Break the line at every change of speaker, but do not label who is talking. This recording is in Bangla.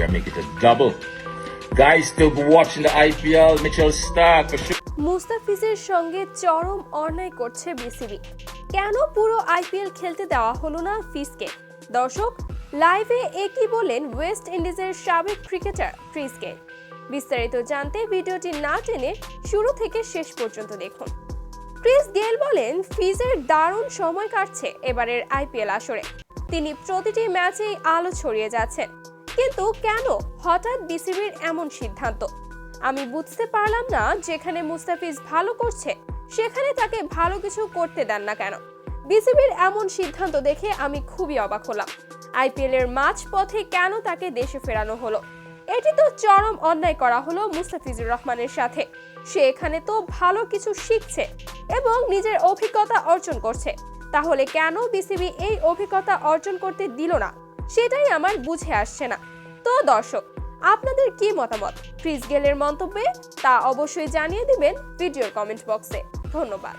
year, make it a double. Guys, still watching the IPL. Mitchell Stark for sure.
মুস্তাফিজের সঙ্গে চরম অন্যায় করছে বিসিবি কেন পুরো আইপিএল খেলতে দেওয়া হলো না ফিসকে দর্শক লাইভে একই বলেন ওয়েস্ট ইন্ডিজের সাবেক ক্রিকেটার ক্রিস গেল বিস্তারিত জানতে ভিডিওটি না টেনে শুরু থেকে শেষ পর্যন্ত দেখুন ক্রিস গেল বলেন ফিজের দারুণ সময় কাটছে এবারের আইপিএল আসরে তিনি প্রতিটি ম্যাচেই আলো ছড়িয়ে যাচ্ছেন কিন্তু কেন হঠাৎ বিসিবির এমন সিদ্ধান্ত? আমি বুঝতে পারলাম না যেখানে মুস্তাফিজ ভালো করছে, সেখানে তাকে ভালো কিছু করতে দেন না কেন। বিসিবির এমন সিদ্ধান্ত দেখে আমি খুবই অবাক হলাম। আইপিএল এর মাঝ পথে কেন তাকে দেশে ফেরানো হলো? এটি তো চরম অন্যায় করা হলো মুস্তাফিজুর রহমানের সাথে। সে এখানে তো ভালো কিছু শিখছে এবং নিজের অভিজ্ঞতা অর্জন করছে। তাহলে কেন বিসিবি এই অভিজ্ঞতা অর্জন করতে দিল না? সেটাই আমার বুঝে আসছে না। তো দর্শক, আপনাদের কি মতামত? ক্রিস গেলের মন্তব্যে তা অবশ্যই জানিয়ে দিবেন ভিডিওর কমেন্ট বক্সে। ধন্যবাদ।